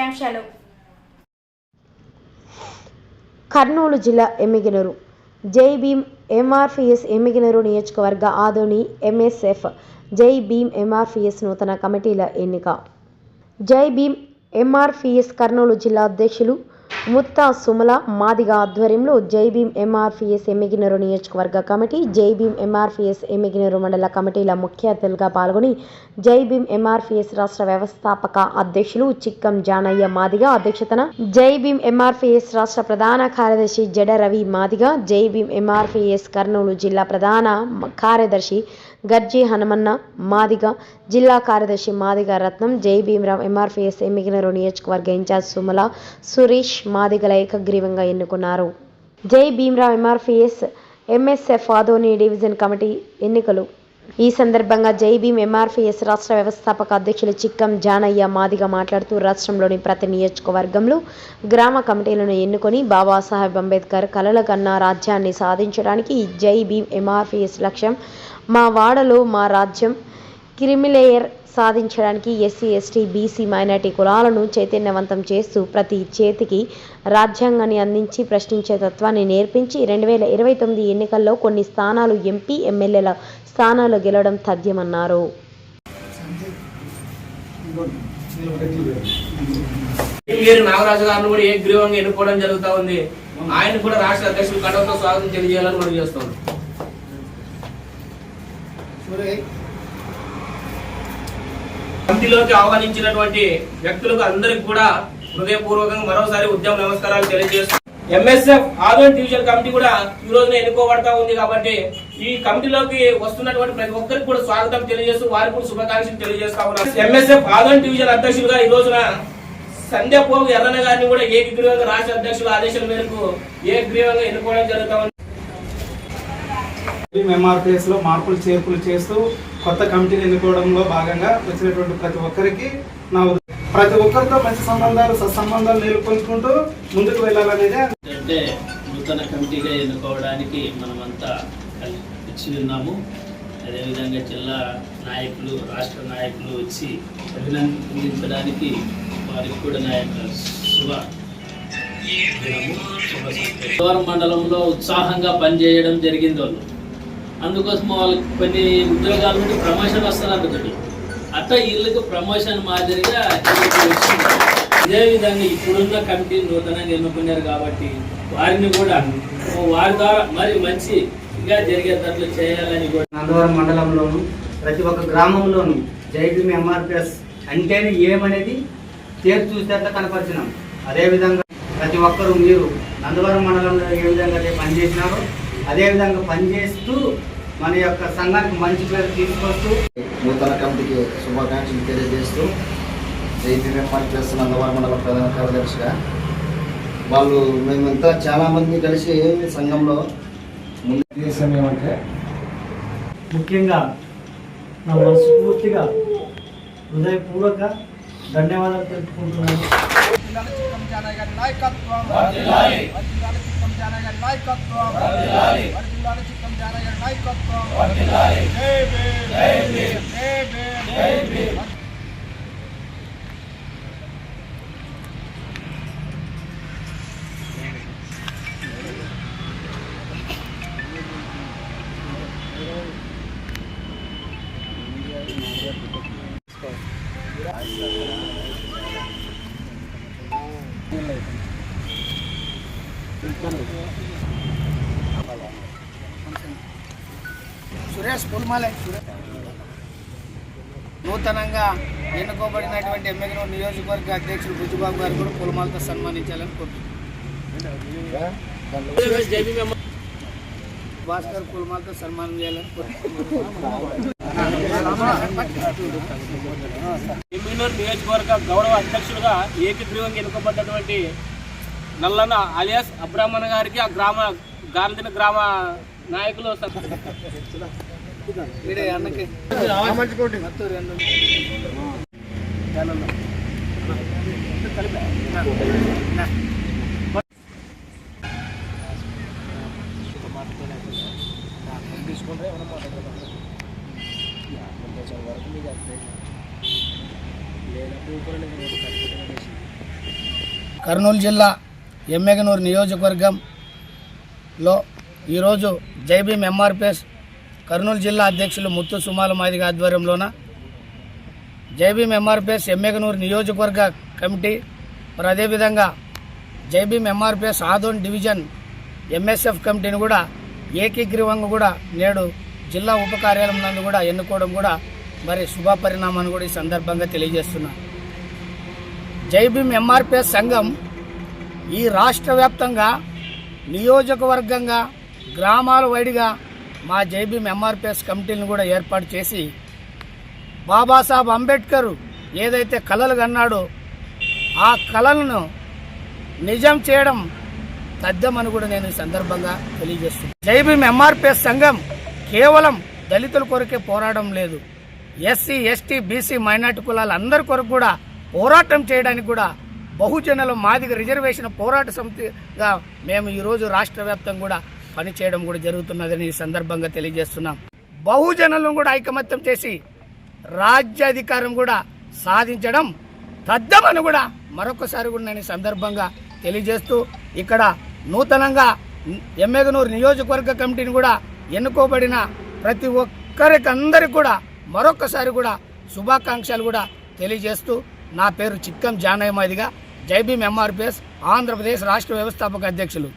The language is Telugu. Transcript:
ముఖ్యాంశాలు. కర్నూలు జిల్లా ఎమ్మిగినరు. జై భీమ్ ఎంఆర్పిఎస్ ఎమ్మిగినరు నియోజకవర్గ ఆదోని ఎంఎస్ఎఫ్ జై భీమ్ ఎంఆర్పిఎస్ నూతన కమిటీల ఎన్నిక. జై భీమ్ ఎంఆర్పిఎస్ కర్నూలు జిల్లా అధ్యక్షులు ముత్తా సుమల మాదిగ ఆధ్వర్యంలో జైభీం భీమ్ ఎమ్మిగినరు నియోజకవర్గ కమిటీ జై ఎంఆర్పీఎస్ ఎమ్మిగినరు మండల కమిటీల ముఖ్య అతిథులుగా పాల్గొని జై భీమ్ రాష్ట్ర వ్యవస్థాపక అధ్యక్షులు చిక్కం జానయ్య మాదిగ అధ్యక్షతన జై భీమ్ రాష్ట్ర ప్రధాన కార్యదర్శి జడ రవి మాదిగ జై భీమ్ కర్నూలు జిల్లా ప్రధాన కార్యదర్శి గర్జీ హనుమన్న మాదిగ జిల్లా కార్యదర్శి మాదిగ రత్నం జై భీమరావు ఎంఆర్పిఎస్ ఎమ్మిగినరు నియోజకవర్గ ఇన్ఛార్జ్ సుమల సురేష్ మాదిగల ఏకగ్రీవంగా ఎన్నుకున్నారు. జై Bhimrao MRPS MSF Adoni division committee ఎన్నికలు. ఈ సందర్భంగా జై భీమ్ ఎంఆర్పిఎస్ రాష్ట్ర వ్యవస్థాపక అధ్యక్షులు చిక్కం జానయ్య మాదిగ మాట్లాడుతూ రాష్ట్రంలోని ప్రతి నియోజకవర్గంలో గ్రామ కమిటీలను ఎన్నుకొని బాబాసాహెబ్ అంబేద్కర్ కలల కన్నా రాజ్యాన్ని సాధించడానికి జై భీమ్ ఎంఆర్పిఎస్ లక్ష్యం. మా వాడలో మా రాజ్యం. క్రిమిలేయర్ సాధించడానికి ఎస్సీ ఎస్టీ బీసీ మైనార్టీ కులాలను చైతన్యవంతం చేస్తూ ప్రతి చేతికి రాజ్యాంగాన్ని అందించి ప్రశ్నించే తత్వాన్ని నేర్పించి రెండు వేల ఇరవై తొమ్మిది ఎన్నికల్లో కొన్ని స్థానాలు ఎంపీ ఎమ్మెల్యేల స్థానాలు గెలవడం తథ్యమన్నారు. నాగరాజు గారిని కూడా ఏకగ్రీవంగా ఎన్నుకోవడం జరుగుతా ఉంది? ఆయన కూడా రాష్ట్ర అధ్యక్షులు కడవతో స్వాగతం తెలియజేయాలని మనం చేస్తున్నాం. కమిటీలోకి ఆహ్వానించినటువంటి వ్యక్తులకు అందరికి కూడా హృదయపూర్వకంగా మరోసారి ఉద్యమ నమస్కారాలు తెలియజేస్తూ ఎంఎస్ఎఫ్ ఆదోన్ డివిజన్ కమిటీ కూడా ఈ రోజున ఎన్నుకోబడతా ఉంది కాబట్టి ఈ కమిటీలోకి వస్తున్నటువంటి ప్రతి ఒక్కరికి కూడా స్వాగతం తెలియజేస్తూ వారికి కూడా శుభాకాంక్షలు తెలియజేస్తా ఉన్నారు ఎంఎస్ఎఫ్ ఆదోన్ డివిజన్ అధ్యక్షులుగా ఈ రోజున సంధ్యాపోగు ఎర్రన్న గారిని కూడా ఏకగ్రీవంగా రాష్ట్ర అధ్యక్షుల ఆదేశాల మేరకు ఏకగ్రీవంగా ఎన్నుకోవడం జరుగుతా ఉంది ఎంఆర్పిఎస్లో మార్పులు చేర్పులు చేస్తూ కొత్త కమిటీని ఎన్నుకోవడంలో భాగంగా వచ్చినటువంటి ప్రతి ఒక్కరికి నా ప్రతి ఒక్కరితో మంచి సంబంధాలు సత్సంబంధాలు నెలకొల్పుకుంటూ ముందుకు వెళ్ళాలనేదే అంటే నూతన కమిటీగా ఎన్నుకోవడానికి మనమంతా వచ్చి ఉన్నాము. అదేవిధంగా జిల్లా నాయకులు రాష్ట్ర నాయకులు వచ్చి అభినందించడానికి వారికి కూడా నా యొక్క శుభ శుభ మండలంలో ఉత్సాహంగా పనిచేయడం జరిగింది వాళ్ళు. అందుకోసం వాళ్ళకి కొన్ని ఉద్యోగాల నుండి ప్రమోషన్ వస్తున్నారు అందుకని. అట్లా వీళ్ళకి ప్రమోషన్ మాదిరిగా ఇదే విధంగా ఇప్పుడున్న కమిటీ నూతనంగా ఎన్నుకున్నారు కాబట్టి వారిని కూడా వారి ద్వారా మరి మంచిగా జరిగేటట్లు చేయాలని కూడా నందవరం మండలంలోను ప్రతి ఒక్క గ్రామంలోను జైభీమ్ ఎంఆర్పిఎస్ అంటేనే ఏమనేది తేరు చూసేట్లా కనపరిచినాం. అదేవిధంగా ప్రతి ఒక్కరూ మీరు నందవరం మండలంలో ఏ విధంగా అయితే పనిచేసినారో అదేవిధంగా పనిచేస్తూ మన యొక్క సంఘానికి మంచి పేరు తీసుకొస్తూ నూతన కమిటీకి శుభాకాంక్షలు తెలియజేస్తూ జైతీ నిర్మాణం చేస్తున్న అందవారి మండల ప్రధాన కార్యదర్శిగా. వాళ్ళు మేమంతా చాలామంది కలిసి సంఘంలో ముందు ఉద్దేశం ఏమంటే ముఖ్యంగా నా మనస్ఫూర్తిగా హృదయపూర్వక ధన్యవాదాలు తెలుపుకుంటున్నాను. జానయ్య గారి నాయకత్వం. వరదిల్లాలి చిక్కం జానయ్య గారి నాయకత్వం సురేష్ పుల్మాలే. నూతనంగా ఎన్నుకోబడినటువంటి ఎమ్మెల్యే నియోజకవర్గ అధ్యక్షుడు బుజ్జిబాబు గారు కూడా పుల్మాలతో సన్మానించాలని కోరుతున్నాను భాస్కర్ పుల్మాలతో సన్మానం చేయాలని ఎమ్మినూరు నియోజకవర్గ గౌరవ అధ్యక్షులుగా ఏకగ్రీవంగా ఎన్నుకోబడ్డటువంటి నల్లన్న అలియాస్ అబ్రాహ్మణ గారికి ఆ గ్రామ గాంధిన గ్రామ నాయకులు ఈడే అన్నకి. మొత్తం రెండు కర్నూలు జిల్లా ఎమ్మెగనూరు నియోజకవర్గంలో ఈరోజు జైభీం ఎంఆర్పిఎస్ కర్నూలు జిల్లా అధ్యక్షులు ముత్తు సుమాల మాదిగ ఆధ్వర్యంలోన జైభీం ఎంఆర్పిఎస్ ఎమ్మెగనూరు నియోజకవర్గ కమిటీ మరి అదేవిధంగా జైభీం ఎంఆర్పిఎస్ ఆదోన్ డివిజన్ ఎంఎస్ఎఫ్ కమిటీని కూడా ఏకీగ్రీవంగా కూడా నేడు జిల్లా ఉప కార్యాలయం నందు కూడా ఎన్నుకోవడం కూడా మరి శుభ పరిణామాన్ని కూడా ఈ సందర్భంగా తెలియజేస్తున్నాను జైభీం ఎంఆర్పిఎస్ సంఘం ఈ రాష్ట్ర వ్యాప్తంగా నియోజకవర్గంగా గ్రామాల వైడిగా మా జైభీం ఎంఆర్పిఎస్ కమిటీని కూడా ఏర్పాటు చేసి బాబాసాహెబ్ అంబేద్కర్ ఏదైతే కళలు కన్నాడో ఆ కళలను నిజం చేయడం తథ్యమని కూడా నేను ఈ సందర్భంగా తెలియజేస్తున్నాను. జైభీం ఎంఆర్పిఎస్ సంఘం కేవలం దళితుల కొరకే పోరాటం లేదు. ఎస్సీ ఎస్టీ బీసీ మైనార్టీ కులాల అందరి కొరకు కూడా పోరాటం చేయడానికి కూడా బహుజనుల మాదిగ రిజర్వేషన్ పోరాట సమితిగా మేము ఈరోజు రాష్ట్ర వ్యాప్తంగా కూడా పనిచేయడం కూడా జరుగుతున్నదని ఈ సందర్భంగా తెలియజేస్తున్నాం. బహుజనులను కూడా ఐకమత్యం చేసి రాజ్యాధికారం కూడా సాధించడం తద్దమని కూడా మరొకసారి కూడా నేను సందర్భంగా తెలియజేస్తూ ఇక్కడ నూతనంగా ఎమ్మెగనూరు నియోజకవర్గ కమిటీని కూడా ఎన్నుకోబడిన ప్రతి ఒక్కరికి అందరికి కూడా మరొకసారి కూడా శుభాకాంక్షలు కూడా తెలియజేస్తూ నా పేరు చిక్కం జానయ్య మాదిగా. జైబీం ఎంఆర్పిఎస్ ఆంధ్రప్రదేశ్ రాష్ట్ర వ్యవస్థాపక అధ్యక్షులు.